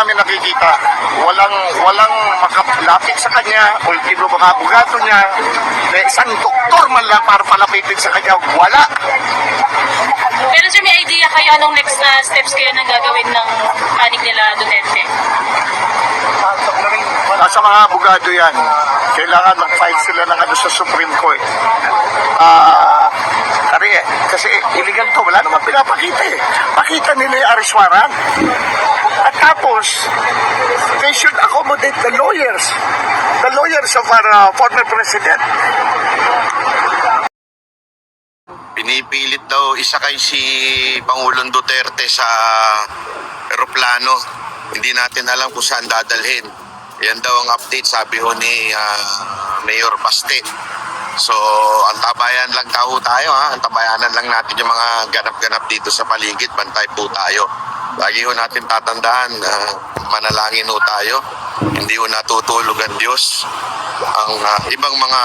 namin nakikita. Walang walang makalapit sa kanya, ultimo mga abogado niya, may isang doktor man lang para palapitin sa kanya, wala. Pero sir, may idea kayo anong next na steps kayo na gagawin ng panig nila Duterte? Nasa mga abogado yan. Kailangan mag-file sila ng ano sa Supreme Court. Ah, kari, kasi illegal to, wala naman pinapakita eh. Pakita nila yung. At tapos, they should accommodate the lawyers. The lawyers of our uh, former president. Pinipilit daw isakay si Pangulong Duterte sa eroplano. Hindi natin alam kung saan dadalhin. Yan daw ang update sabi ho ni ah, Mayor Baste. So, ang tabayan lang tao tayo ha. Ang tabayanan lang natin yung mga ganap-ganap dito sa paligid. Bantay po tayo. Lagi ho natin tatandaan, ah, manalangin ho tayo. Hindi ho natutulog ang Diyos. Ang ah, ibang mga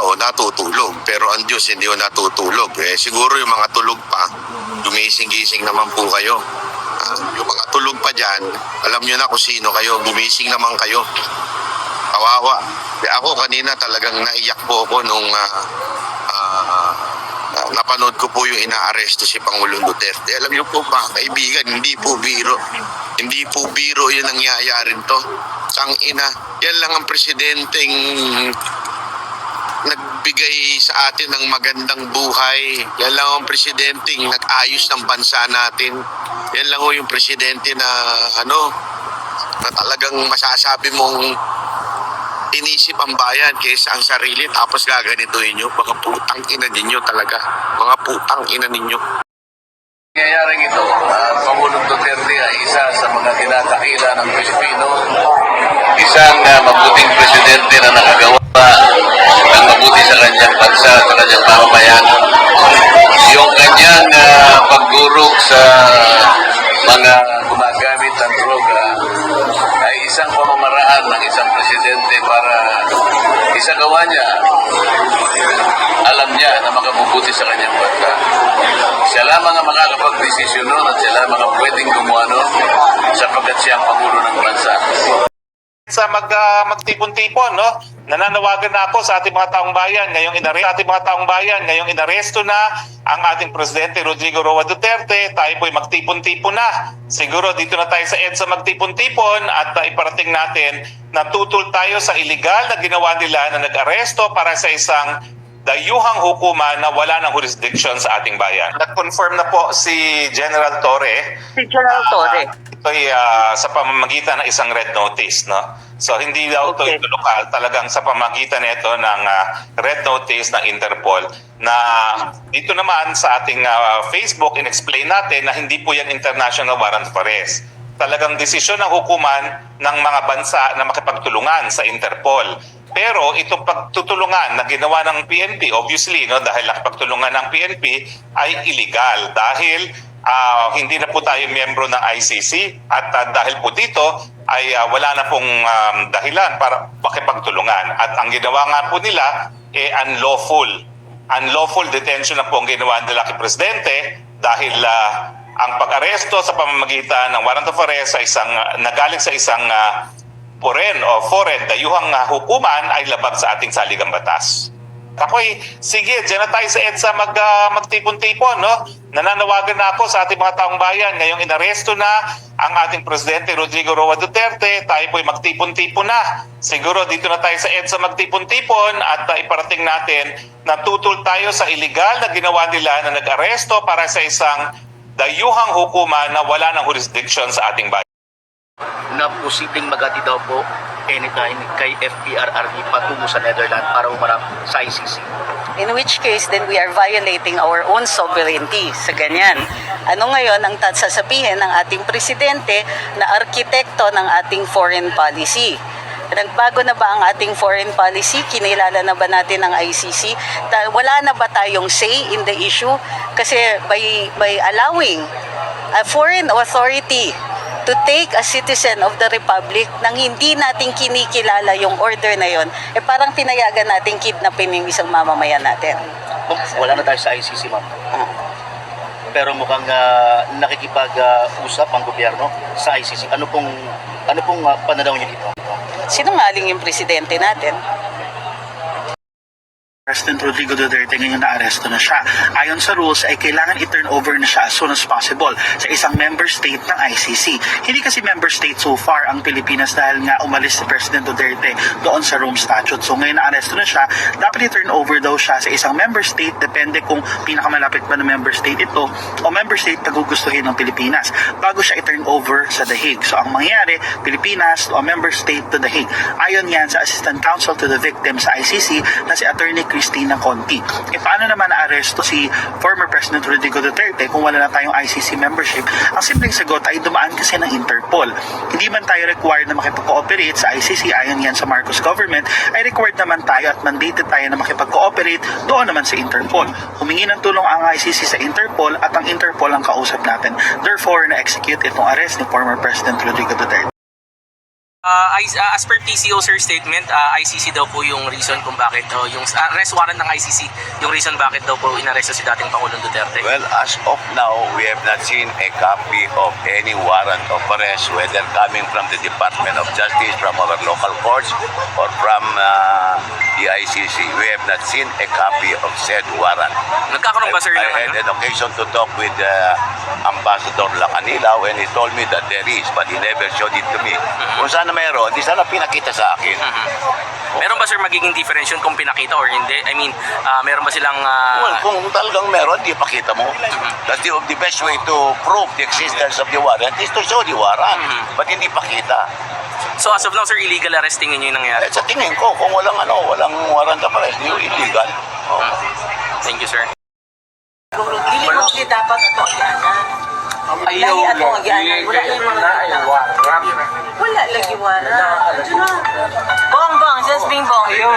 tao natutulog pero ang Diyos hindi ko natutulog eh siguro yung mga tulog pa gumising-gising naman po kayo Ah, yung mga tulog pa dyan alam nyo na kung sino kayo gumising naman kayo kawawa eh, ako kanina talagang naiyak po ako nung ah, napanood ko po yung inaaresto si Pangulong Duterte alam nyo po ba kaibigan hindi po biro hindi po biro yun ang nangyayari to ang ina yan lang ang presidenteng nagbigay sa atin ng magandang buhay. Yan lang ang presidenteng nag-ayos ng bansa natin. Yan lang ho yung presidente na ano, na talagang masasabi mong inisip ang bayan kaysa ang sarili tapos gaganituin nyo. Mga putang ina ninyo talaga. Mga putang ina ninyo. Nangyayaring ito, uh, Pangulong Duterte ay isa sa mga tinakakila ng Pilipino, isang uh, mabuting presidente na nakagawa ng mabuti sa kanyang bansa, sa kanyang mamamayan. Yung kanyang uh, pagdurog sa mga gumagamit ng isang pamamaraan ng isang presidente para isagawa niya alam niya na makabubuti sa kanyang bansa. Siya lamang ang makakapag-desisyon nun at siya lamang ang pwedeng gumawa nun sapagkat siya ang Pangulo ng bansa. Sa mag, ah, magtipon-tipon, no? Nananawagan na ako sa ating mga taong bayan ngayong inaresto ating mga taong bayan ngayong inaresto na ang ating presidente Rodrigo Roa Duterte. Tayo po'y magtipon-tipon na. Siguro dito na tayo sa EDSA magtipon-tipon at ah, iparating natin na tutol tayo sa illegal na ginawa nila na nag-aresto para sa isang dayuhang hukuman na wala ng jurisdiction sa ating bayan. Nag-confirm na po si General Torre Si General Torre. ito ay ah, sa pamamagitan ng isang red notice, no? So hindi daw ito Okay. ito lokal, talagang sa pamamagitan nito ng ah, red notice ng Interpol na dito naman sa ating ah, Facebook in-explain natin na hindi po yan international warrant of arrest. Talagang desisyon ng hukuman ng mga bansa na makipagtulungan sa Interpol. Pero itong pagtutulungan na ginawa ng PNP, obviously, no, dahil nakipagtulungan ng PNP, ay illegal dahil ah, hindi na po tayo miyembro ng ICC at ah, dahil po dito ay ah, wala na pong um, dahilan para makipagtulungan. At ang ginawa nga po nila, eh, unlawful. Unlawful detention na po ang ginawa nila kay Presidente dahil ah, ang pag-aresto sa pamamagitan ng warrant of arrest sa isang ah, nagaling sa isang ah, foreign o foreign dayuhang ah, hukuman ay labag sa ating saligang batas. Ako'y, sige, dyan na tayo sa EDSA mag, ah, magtipon-tipon, no? Nananawagan na ako sa ating mga taong bayan. Ngayong inaresto na ang ating Presidente Rodrigo Roa Duterte. Tayo po'y magtipon-tipon na. Siguro dito na tayo sa EDSA magtipon-tipon at ah, iparating natin na tutol tayo sa illegal na ginawa nila na nag-aresto para sa isang dayuhang hukuman na wala ng jurisdiction sa ating bayan. na posibleng magati daw po anytime kay FPRRD patungo sa Netherlands para umarap sa ICC. In which case, then we are violating our own sovereignty sa ganyan. Ano ngayon ang tat- sasabihin ng ating presidente na arkitekto ng ating foreign policy? Nagbago na ba ang ating foreign policy? Kinilala na ba natin ang ICC? Wala na ba tayong say in the issue? Kasi by, by allowing a foreign authority to take a citizen of the republic nang hindi natin kinikilala yung order na yon, eh parang tinayagan natin kidnapin yung isang mamamayan natin. Wala na tayo sa ICC, ma'am. Pero mukhang ah, nakikipag-usap ang gobyerno sa ICC. Ano pong ano pong ah, pananaw niyo dito? Sinungaling yung presidente natin. President Rodrigo Duterte ngayon na-aresto na siya. Ayon sa rules ay kailangan i-turn over na siya as soon as possible sa isang member state ng ICC. Hindi kasi member state so far ang Pilipinas dahil nga umalis si President Duterte doon sa Rome Statute. So ngayon na-aresto na siya, dapat i-turn over daw siya sa isang member state depende kung pinakamalapit ba na member state ito o member state na gugustuhin ng Pilipinas bago siya i-turn over sa The Hague. So ang mangyayari, Pilipinas o member state to The Hague. Ayon yan sa Assistant Counsel to the Victims sa ICC na si Attorney Cristina Conti. E paano naman na-aresto si former President Rodrigo Duterte kung wala na tayong ICC membership? Ang simpleng sagot ay dumaan kasi ng Interpol. Hindi man tayo required na makipag-cooperate sa ICC ayon yan sa Marcos government, ay required naman tayo at mandated tayo na makipag-cooperate doon naman sa Interpol. Humingi ng tulong ang ICC sa Interpol at ang Interpol ang kausap natin. Therefore, na-execute itong arrest ni former President Rodrigo Duterte. Uh, as per PCO sir statement, uh, ICC daw po yung reason kung bakit uh, yung uh, arrest warrant ng ICC yung reason bakit daw po inaresto si dating Pangulong Duterte. Well, as of now, we have not seen a copy of any warrant of arrest, whether coming from the Department of Justice, from our local courts, or from uh, the ICC. We have not seen a copy of said warrant. Nagkakaroon ba sir I, I had ano? an occasion to talk with uh, Ambassador Lacanilao and he told me that there is, but he never showed it to me. Kung sana meron, di sana pinakita sa akin. Meron ba sir magiging difference yun kung pinakita or hindi? I mean, uh, meron ba silang uh, Well, kung talagang meron, di pakita mo. That's the, the best way to prove the existence of the warrant is to show the warrant. But hindi pakita. So as of now sir, illegal arresting yun yung nangyari. Eh, sa tingin ko, kung walang ano, walang warrant of arrest, yung illegal. Oh. Thank you sir. Dili mo di dapat ato agyanan. Ayaw Lahi ato lang. agyanan. Wala yung mga na. Wala lagi wala. Bong bong, just being bong. Ayaw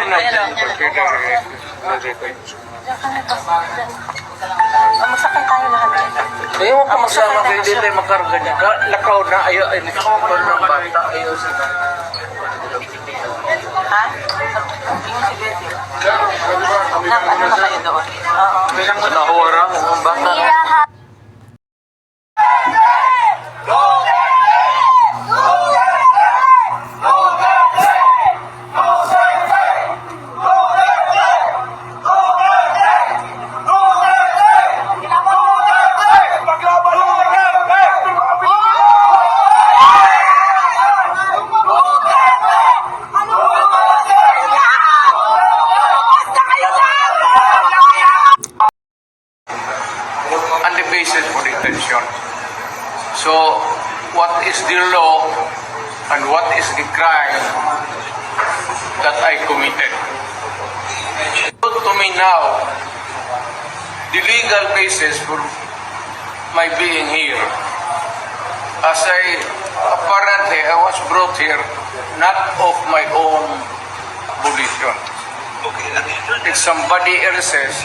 na. Masakay tayo lahat. Ayaw ka magsama kayo dito ay makarga niya. Ka- Lakaw na ayaw ay nakakapal ng bata. Ayaw sa Ha? Yung si Betty. Nak, ano na kayo doon? Oo. nahuwarang ang bata. Basis for my being here, as I apparently I was brought here not of my own volition. If somebody else's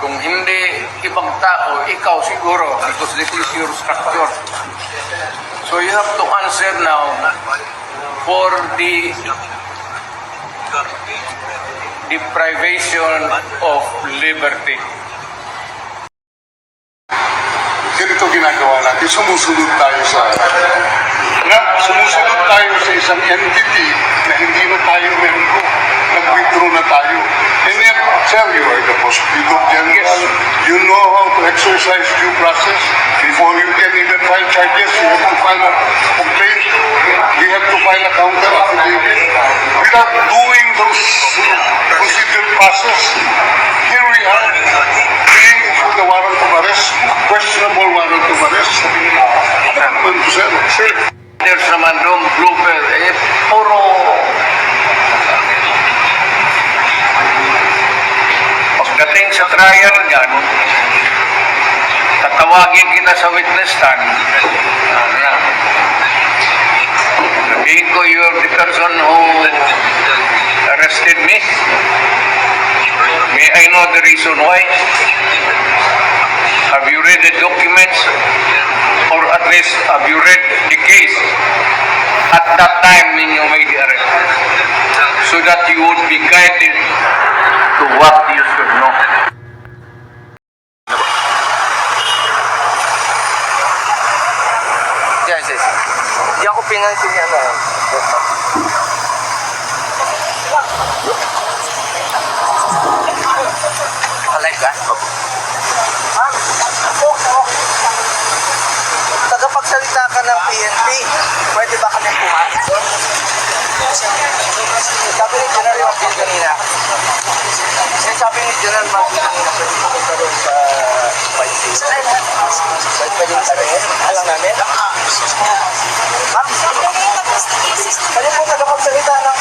kung hindi ibang tao, ikaw siguro, because this is your structure. So you have to answer now for the deprivation of liberty. Sumusunod tayo sa na, sumusunod tayo sa isang entity na hindi na tayo membro. Nag-withdraw na tayo. And yet, sir, you are the prosecutor general. You know how to exercise due process. Before you can even file charges, you have to file a complaint. We have to file a counter affidavit. Without doing those procedural process, here we are being issued the warrant of arrest, questionable warrant of arrest. Ano naman to, sir? Sir, There's naman doon blooper, eh, puro pagdating sa trial yan, tatawagin kita sa witness stand. Ano yan? Sabihin ko, you're the person who arrested me. May I know the reason why? Have you read the documents? or at least have you read the case at that time when you made the arrest? So that you would be guided to what you should know. Yes, yes. Di ako pinansin. Alive ka? Tagapagsalita ka ng PNP. Pwede ba kami pumasok? Sabi ni General Martin kanina. Eh, sabi ni General Martin kanina, pwede pumunta doon sa Vice Pwede pwede tanongin? Alam namin? Kaya po tagapagsalita ng.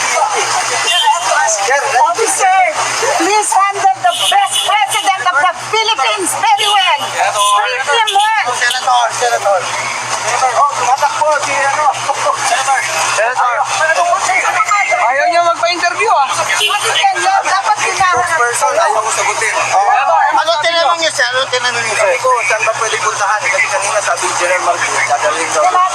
Sir, Officer, please handle the best president of the Philippines very well. Treat him well. Senator, Senator. Senator, oh, tumatakbo si ano. Senator. Senator. Ayaw niya magpa-interview ah. Dapat hinahanap. Person, ayaw ko sagutin. Ano tinanong niya siya? Ano tinanong niya? Sabi ko, saan ba